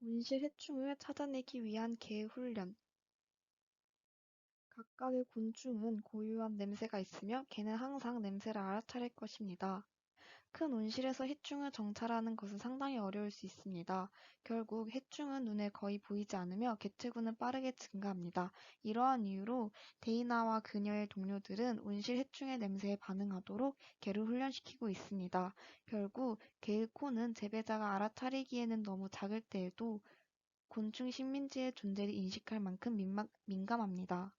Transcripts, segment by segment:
온실 해충을 찾아내기 위한 개 훈련 각각의 곤충은 고유한 냄새가 있으며 개는 항상 냄새를 알아차릴 것입니다. 큰 온실에서 해충을 정찰하는 것은 상당히 어려울 수 있습니다. 결국 해충은 눈에 거의 보이지 않으며 개체군은 빠르게 증가합니다. 이러한 이유로 데이나와 그녀의 동료들은 온실 해충의 냄새에 반응하도록 개를 훈련시키고 있습니다. 결국 개의 코는 재배자가 알아차리기에는 너무 작을 때에도 곤충 식민지의 존재를 인식할 만큼 민감합니다.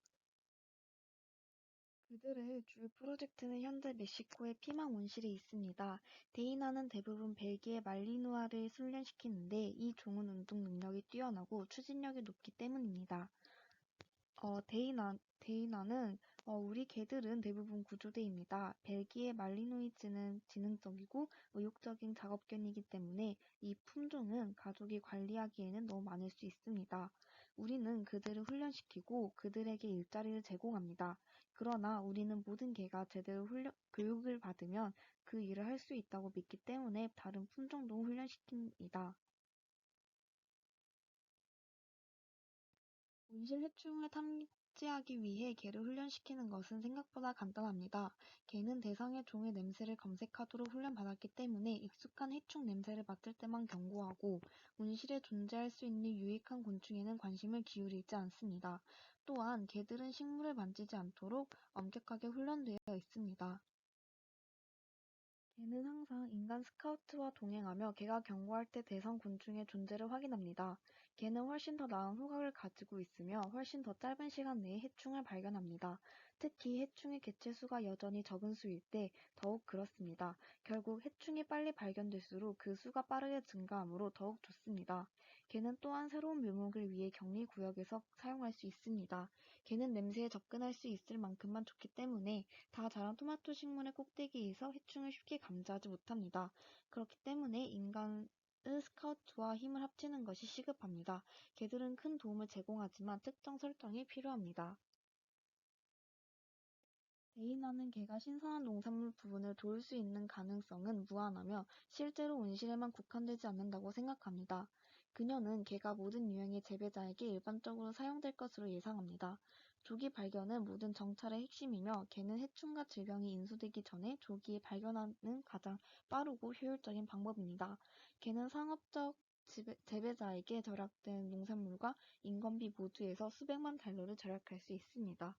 그들의 주 프로젝트는 현재 멕시코의 피망 온실에 있습니다. 데이나는 대부분 벨기에 말리누아를 훈련시키는데 이 종은 운동 능력이 뛰어나고 추진력이 높기 때문입니다. 어, 데이나, 데이나는 어, 우리 개들은 대부분 구조대입니다. 벨기에 말리노이즈는 지능적이고 의욕적인 작업견이기 때문에 이 품종은 가족이 관리하기에는 너무 많을 수 있습니다. 우리는 그들을 훈련시키고 그들에게 일자리를 제공합니다. 그러나 우리는 모든 개가 제대로 훈련, 교육을 받으면 그 일을 할 수 있다고 믿기 때문에 다른 품종도 훈련시킵니다. 온실 해충을 탐 지하기 위해 개를 훈련시키는 것은 생각보다 간단합니다. 개는 대상의 종의 냄새를 검색하도록 훈련받았기 때문에 익숙한 해충 냄새를 맡을 때만 경고하고 온실에 존재할 수 있는 유익한 곤충에는 관심을 기울이지 않습니다. 또한 개들은 식물을 만지지 않도록 엄격하게 훈련되어 있습니다. 개는 항상 인간 스카우트와 동행하며 개가 경고할 때 대상 곤충의 존재를 확인합니다. 개는 훨씬 더 나은 후각을 가지고 있으며 훨씬 더 짧은 시간 내에 해충을 발견합니다. 특히 해충의 개체 수가 여전히 적은 수일 때 더욱 그렇습니다. 결국 해충이 빨리 발견될수록 그 수가 빠르게 증가하므로 더욱 좋습니다. 개는 또한 새로운 묘목을 위해 격리 구역에서 사용할 수 있습니다. 개는 냄새에 접근할 수 있을 만큼만 좋기 때문에 다 자란 토마토 식물의 꼭대기에서 해충을 쉽게 감지하지 못합니다. 그렇기 때문에 인간의 스카우트와 힘을 합치는 것이 시급합니다. 개들은 큰 도움을 제공하지만 특정 설정이 필요합니다. 데이나는 개가 신선한 농산물 부분을 도울 수 있는 가능성은 무한하며 실제로 온실에만 국한되지 않는다고 생각합니다. 그녀는 개가 모든 유형의 재배자에게 일반적으로 사용될 것으로 예상합니다. 조기 발견은 모든 정찰의 핵심이며 개는 해충과 질병이 인수되기 전에 조기에 발견하는 가장 빠르고 효율적인 방법입니다. 개는 상업적 재배자에게 절약된 농산물과 인건비 모두에서 수백만 달러를 절약할 수 있습니다.